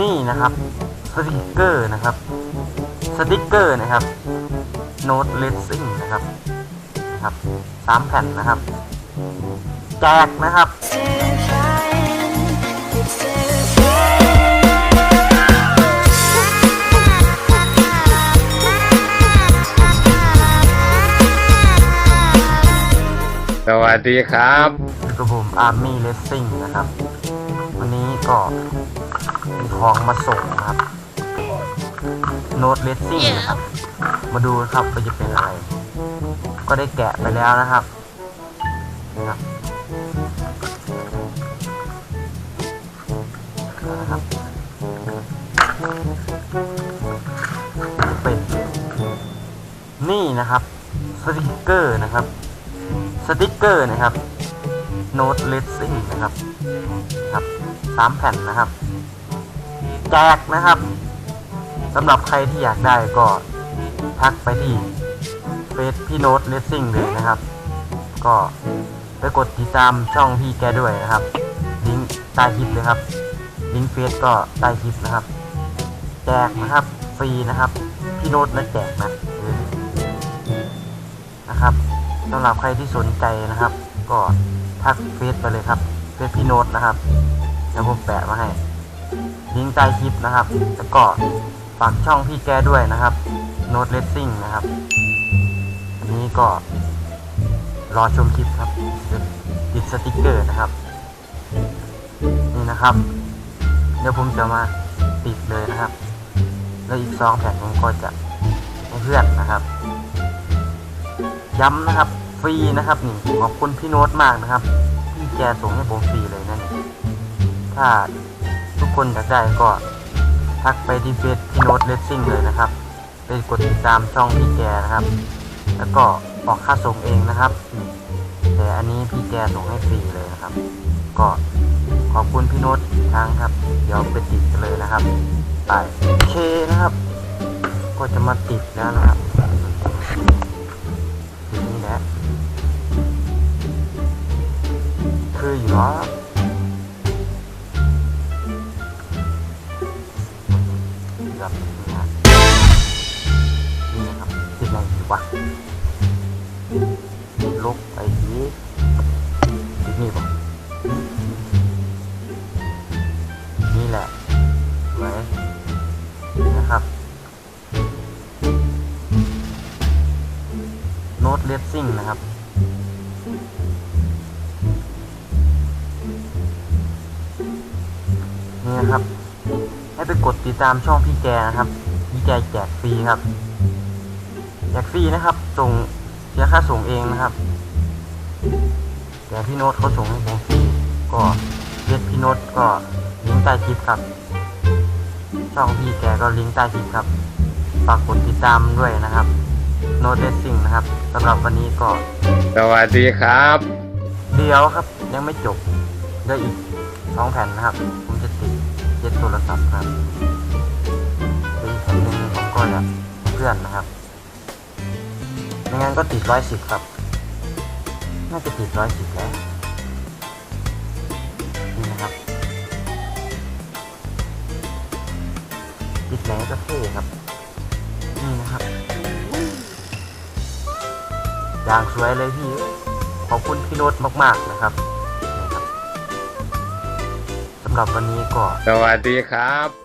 นี่นะครับสติกเกอร์นะครับสติกเกอร์นะครับโน้ตเลสซิ่งนะครับนะครับสามแผ่นนะครับแจกนะครับสวัสดีครับอยู่กับผมอาร์มี่เลสซิ่งนะครับ วันนี้ก็มี ของมาส่งนะครับโน้ตเลสซิ่งนะครับ มาดูครับว่าจะเป็นอะไร ก็ได้แกะไปแล้วนะครับนะครับนะครับเป็นนี่นะครับ สติกเกอร์นะครับ สติกเกอร์นะครับโน้ตเลสซิ่งนะครับครับสามแผ่นนะครับ แจกนะครับสำหรับใครที่อยากได้ก็ทักไปที่เฟซพี่โน้ตเลสซิ่งเลยนะครับ ก็ไปกดติดตามช่องพี่แกด้วยนะครับ ลิงก์ใต้คลิปเลยครับ ลิงก์เฟซก็ใต้คลิปนะครับ แจกนะครับฟรีนะครับ พี่โน้ตและแจกนะนะครับสำหรับใครที่สนใจนะครับ ก็ทักเฟซไปเลยครับเฟซพี่โน้ตนะครับเดี๋ยวผมแปะมาให้ ลิงก์ใต้คลิปนะครับ แล้วก็ฝากช่องพี่แกด้วยนะครับโน้ตเลสซิ่งนะครับอันนี้ก็รอชมคลิปครับติดสติกเกอร์นะครับ นี่นะครับ เดี๋ยวผมจะมาติดเลยนะครับ แล้วอีกสองแผ่นผมก็จะให้เพื่อนนะครับ ย้ำนะครับฟรีนะครับนี่ขอบคุณพี่โน้ตมากนะครับที่แกส่งให้ผมฟรีเลยนั่นถ้า ทุกคนอยากได้ก็ทักไปที่เฟซพี่โน้ตเลสซิ่งเลยนะครับไปกดติดตามช่องพี่แกนะครับ แล้วก็ออกค่าส่งเองนะครับ แต่อันนี้พี่แกส่งให้ฟรีเลยนะครับ ก็ขอบคุณพี่โน้ตอีกครั้งครับ เดี๋ยวไปติดกันเลยนะครับไปโอเคนะครับ ก็จะมาติดแล้วนะครับทีนี้แหละคืออยู่เนาะแบบนี้นะนี่นะครับติดอะไรวะลบไปทีติดนี่ปะนี่แหละไว้นะครับโน้ตเลสซิ่งนะครับ กดติดตามช่องพี่แกนะครับ พี่แกแจกฟรีครับแจกฟรีนะครับส่งเสียค่าส่งเองนะครับ แต่พี่โน้ตเขาส่งให้ผมฟรีก็เรียกพี่โน้ตก็ลิงก์ใต้คลิปครับ ช่องพี่แกก็ลิงก์ใต้คลิปครับฝากกดติดตามด้วยนะครับ โน้ตเลสซิ่งนะครับสำหรับวันนี้ก็สวัสดีครับ เดียวครับยังไม่จบเหลืออีกสองแผ่นนะครับผม จะติดเจ็ดโทรศัพท์ครับเหลืออีกแผ่นหนึ่งผมก็จะเพื่อนนะครับไม่งั้นก็ติดร้อยสิบครับ น่าจะติดร้อยสิบแล้วนี่นะครับติดไหนก็เท่ครับ นี่นะครับอย่างสวยเลยพี่ ขอบคุณพี่โน้ตมาก ๆ นะครับนะครับ หรับวันนี้ก็ สวัสดีครับ